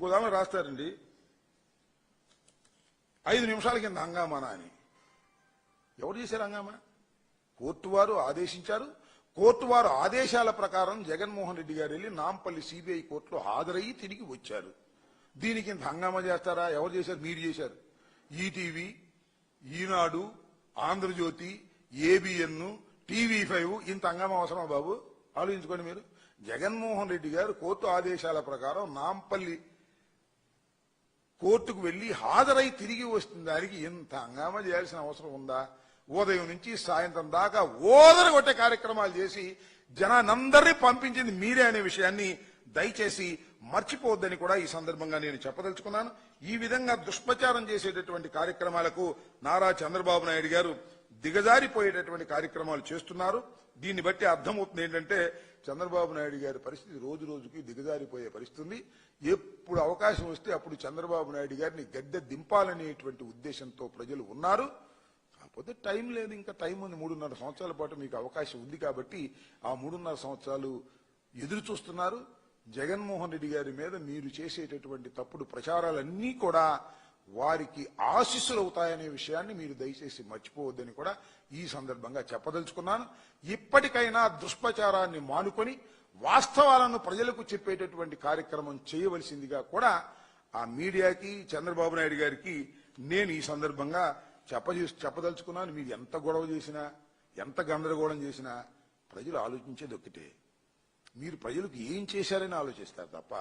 ఇంకో దానిలో రాస్తారండి. ఐదు నిమిషాల కింద హంగామానా అని ఎవరు చేశారు హంగామా? కోర్టు వారు ఆదేశించారు. కోర్టు వారు ఆదేశాల ప్రకారం జగన్మోహన్ రెడ్డి గారు వెళ్ళి నాంపల్లి సిబిఐ కోర్టులో హాజరయ్యి తిరిగి వచ్చారు. దీనికి ఇంత హంగామా చేస్తారా? ఎవరు చేశారు? మీరు చేశారు. ETV Eenadu Andhrajyothy ABN TV five ఇంత హంగామా అవసరమా బాబు? ఆలోచించుకోండి మీరు. జగన్మోహన్ రెడ్డి గారు కోర్టు ఆదేశాల ప్రకారం నాంపల్లి కోర్టుకు వెళ్ళి హాజరై తిరిగి వస్తున్న దానికి ఇంత హంగామా చేయాల్సిన అవసరం ఉందా? ఉదయం నుంచి సాయంత్రం దాకా ఓదర కొట్టే కార్యక్రమాలు చేసి జనానందరినీ పంపించింది మీరే అనే విషయాన్ని దయచేసి మర్చిపోవద్దని కూడా ఈ సందర్భంగా నేను చెప్పదలుచుకున్నాను. ఈ విధంగా దుష్ప్రచారం చేసేటటువంటి కార్యక్రమాలకు నారా చంద్రబాబు నాయుడు గారు దిగజారిపోయేటటువంటి కార్యక్రమాలు చేస్తున్నారు. దీన్ని బట్టి అర్థమవుతుంది ఏంటంటే చంద్రబాబు నాయుడు గారి పరిస్థితి రోజు రోజుకి దిగజారిపోయే పరిస్థితి ఉంది. ఎప్పుడు అవకాశం వస్తే అప్పుడు చంద్రబాబు నాయుడు గారిని గద్దె దింపాలనేటువంటి ఉద్దేశంతో ప్రజలు ఉన్నారు. కాకపోతే టైం లేదు ఇంకా టైం ఉంది. మూడున్నర సంవత్సరాల పాటు మీకు అవకాశం ఉంది కాబట్టి ఆ మూడున్నర సంవత్సరాలు ఎదురు చూస్తున్నారు. జగన్మోహన్ రెడ్డి గారి మీద మీరు చేసేటటువంటి తప్పుడు ప్రచారాలన్నీ కూడా వారికి ఆశీస్సులు అవుతాయనే విషయాన్ని మీరు దయచేసి మర్చిపోవద్దని కూడా ఈ సందర్భంగా చెప్పదలుచుకున్నాను. ఇప్పటికైనా దుష్ప్రచారాన్ని మానుకొని వాస్తవాలను ప్రజలకు చెప్పేటటువంటి కార్యక్రమం చేయవలసిందిగా కూడా ఆ మీడియాకి చంద్రబాబు నాయుడు గారికి నేను ఈ సందర్భంగా చెప్పజే చెప్పదలుచుకున్నాను. మీరు ఎంత గొడవ చేసినా ఎంత గందరగోళం చేసినా ప్రజలు ఆలోచించేది ఒక్కటే. మీరు ప్రజలకు ఏం చేశారని ఆలోచిస్తారు తప్ప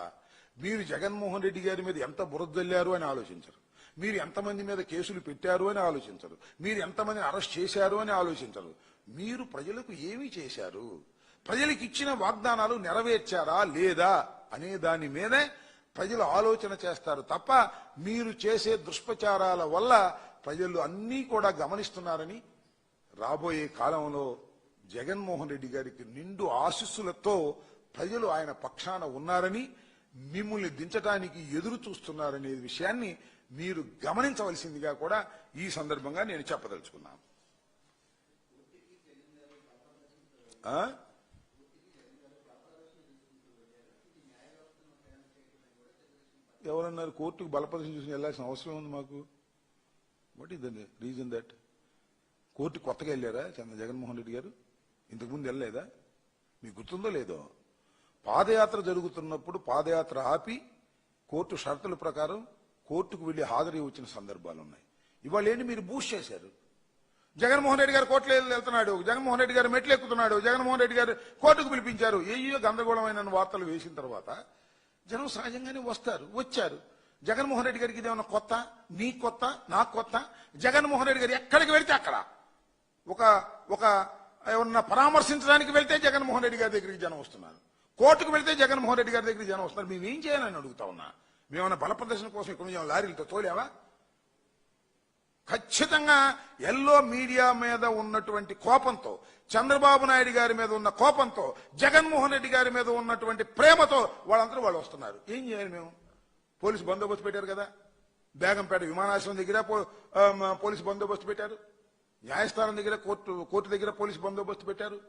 మీరు జగన్మోహన్ రెడ్డి గారి మీద ఎంత బురదల్లారు అని ఆలోచించరు. మీరు ఎంతమంది మీద కేసులు పెట్టారు అని ఆలోచించరు. మీరు ఎంతమందిని అరెస్ట్ చేశారు అని ఆలోచించరు. మీరు ప్రజలకు ఏమి చేశారు? ప్రజలకు ఇచ్చిన వాగ్దానాలు నెరవేర్చారా లేదా అనే దాని మీదే ప్రజలు ఆలోచన చేస్తారు తప్ప మీరు చేసే దుష్ప్రచారాల వల్ల ప్రజలు అన్నీ కూడా గమనిస్తున్నారని రాబోయే కాలంలో జగన్మోహన్ రెడ్డి గారికి నిండు ఆశీస్సులతో ప్రజలు ఆయన పక్షాన ఉన్నారని మిమ్మల్ని దించడానికి ఎదురు చూస్తున్నారనే విషయాన్ని మీరు గమనించవలసిందిగా కూడా ఈ సందర్భంగా నేను చెప్పదలుచుకున్నాను. ఎవరన్నారు కోర్టుకు బలపరిచిన చూసి వెళ్ళాల్సిన అవసరం ఉంది మాకు? What is the reason that court కొత్తగా వెళ్ళారా చంద్ర జగన్మోహన్ రెడ్డి గారు? ఇంతకుముందు వెళ్ళలేదా? మీకు గుర్తుందో లేదో? పాదయాత్ర జరుగుతున్నప్పుడు పాదయాత్ర ఆపి కోర్టు షరతుల ప్రకారం కోర్టుకు వెళ్ళి హాజరు వచ్చిన సందర్భాలు ఉన్నాయి. ఇవాళ ఏంటి మీరు బూస్ట్ చేశారు? జగన్మోహన్ రెడ్డి గారు కోర్టులో వెళ్తున్నాడు జగన్మోహన్ రెడ్డి గారు మెట్లు ఎక్కుతున్నాడు జగన్మోహన్ రెడ్డి గారు కోర్టుకు పిలిపించారు ఏయో గందరగోళమైన వార్తలు వేసిన తర్వాత జనం సహజంగానే వస్తారు వచ్చారు. జగన్మోహన్ రెడ్డి గారికి ఇదేమన్నా కొత్త? నీ కొత్త? నా కొత్త? జగన్మోహన్ రెడ్డి గారు ఎక్కడికి వెళితే అక్కడ? ఒక ఒక ఏమన్నా పరామర్శించడానికి వెళ్తే జగన్మోహన్ రెడ్డి గారి దగ్గరికి జనం వస్తున్నారు. కోర్టుకు వెళ్తే జగన్మోహన్ రెడ్డి గారి దగ్గరికి జనం వస్తున్నారు. మేము ఏం చేయాలని అడుగుతా ఉన్నా? మేమన్నా బల ప్రదర్శన కోసం ఇక్కడ నుంచి లారీలతో తోలేవా? ఖచ్చితంగా ఎల్లో మీడియా మీద ఉన్నటువంటి కోపంతో చంద్రబాబు నాయుడు గారి మీద ఉన్న కోపంతో జగన్మోహన్ రెడ్డి గారి మీద ఉన్నటువంటి ప్రేమతో వాళ్ళందరూ వాళ్ళు వస్తున్నారు. ఏం చేయాలి మేము? పోలీసు బందోబస్తు పెట్టారు కదా. బేగంపేట విమానాశ్రయం దగ్గర పో- పోలీసు బందోబస్తు పెట్టారు. న్యాయస్థానం దగ్గర కోర్టు కోర్టు దగ్గర పోలీసు బందోబస్తు పెట్టారు.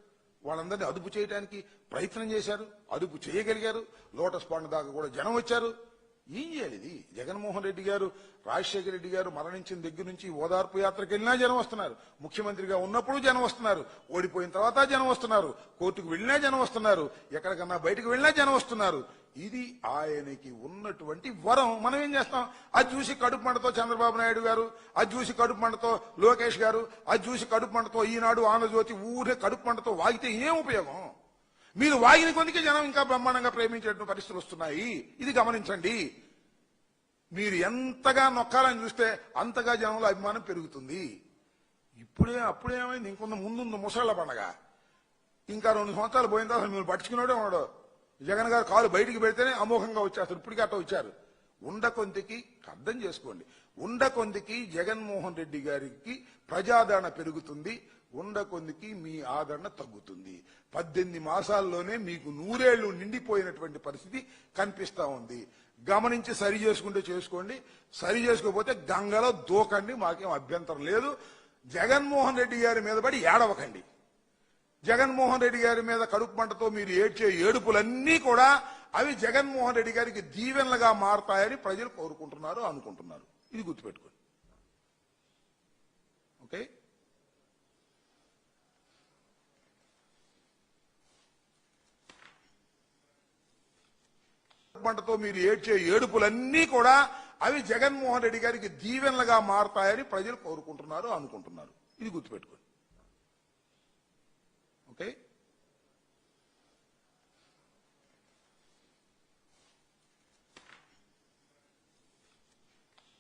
వాళ్ళందరినీ అదుపు చేయడానికి ప్రయత్నం చేశారు. అదుపు చేయగలిగారు. లోటస్ పాండ్ దాకా కూడా జనం వచ్చారు. ఏం చేయాలి ఇది? జగన్మోహన్ రెడ్డి గారు రాజశేఖర రెడ్డి గారు మరణించిన దగ్గర నుంచి ఓదార్పు యాత్రకు వెళ్ళినా జనం వస్తున్నారు. ముఖ్యమంత్రిగా ఉన్నప్పుడు జనం వస్తున్నారు. ఓడిపోయిన తర్వాత జనం వస్తున్నారు. కోర్టుకు వెళ్ళినా జనం వస్తున్నారు. ఎక్కడికన్నా బయటకు వెళ్ళినా జనం వస్తున్నారు. ఇది ఆయనకి ఉన్నటువంటి వరం. మనం ఏం చేస్తాం? అది చూసి కడుపు మంటతో చంద్రబాబు నాయుడు గారు అది చూసి కడుపు మంటతో లోకేష్ గారు అది చూసి కడుపు మంటతో ఈనాడు ఆంధ్రజ్యోతి ఊరే కడుపు మంటతో వాగితే ఏం ఉపయోగం? మీరు వాగిన కొందుకే జనం ఇంకా బ్రహ్మాండంగా ప్రేమించేటువంటి పరిస్థితులు వస్తున్నాయి. ఇది గమనించండి. మీరు ఎంతగా నొక్కాలని చూస్తే అంతగా జనంలో అభిమానం పెరుగుతుంది. ఇప్పుడే అప్పుడేమైంది ఇంకొంత ముందుంది ముసళ్ళ పండగ. ఇంకా రెండు సంవత్సరాలు పోయిన తర్వాత మీరు పట్టించుకున్నాడే ఉన్నాడు. జగన్ గారు కాలు బయటికి పెడితేనే అమోఘంగా వచ్చేస్తారు. ఇప్పటికీ అట్ట వచ్చారు. ఉండకొందికి అర్థం చేసుకోండి ఉండకొందికి జగన్మోహన్ రెడ్డి గారికి ప్రజాదరణ పెరుగుతుంది ఉండకొందికి మీ ఆదరణ తగ్గుతుంది. పద్దెనిమిది మాసాల్లోనే మీకు నూరేళ్ళు నిండిపోయినటువంటి పరిస్థితి కనిపిస్తా ఉంది. గమనించి సరి చేసుకుంటే చేసుకోండి సరి చేసుకోకపోతే గంగలో దూకండి మాకేం అభ్యంతరం లేదు. జగన్మోహన్ రెడ్డి గారి మీద పడి ఏడవకండి. జగన్మోహన్ రెడ్డి గారి మీద కడుపు మంటతో మీరు ఏడ్చే ఏడుపులన్నీ కూడా అవి జగన్మోహన్ రెడ్డి గారికి దీవెనలుగా మారతాయని ప్రజలు కోరుకుంటున్నారు అనుకుంటున్నారు. ఇది గుర్తుపెట్టుకోండి. ఓకే? పంటతో మీరు ఏడ్చే ఏడుపులన్నీ కూడా అవి జగన్మోహన్ రెడ్డి గారికి దీవెనలుగా మారతాయని ప్రజలు కోరుకుంటున్నారు అనుకుంటున్నారు. ఇది గుర్తుపెట్టుకోండి. ఓకే?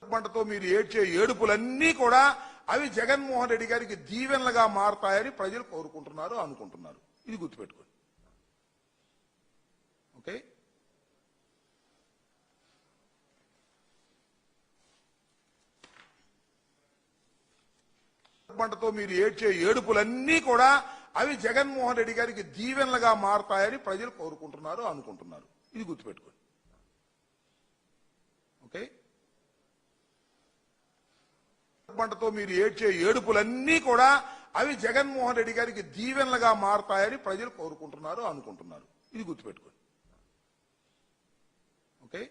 పంటతో మీరు ఏడ్చే ఏడుపులన్నీ కూడా అవి జగన్మోహన్ రెడ్డి గారికి దీవెనలుగా మారతాయని ప్రజలు కోరుకుంటున్నారు అనుకుంటున్నారు. ఇది గుర్తుపెట్టుకోండి. ఓకే? పంటతో మీరు ఏడ్చే ఏడుపులన్నీ కూడా అవి జగన్మోహన్ రెడ్డి గారికి దీవెనలుగా మారతాయని ప్రజలు కోరుకుంటున్నారు అనుకుంటున్నారు. ఇది గుర్తుపెట్టుకోండి. ఓకే? పంటతో మీరు ఏడ్చే ఏడుపులన్నీ కూడా అవి జగన్మోహన్ రెడ్డి గారికి దీవెనలుగా మారతాయని ప్రజలు కోరుకుంటున్నారు అనుకుంటున్నారు. ఇది గుర్తుపెట్టుకోండి. ఓకే?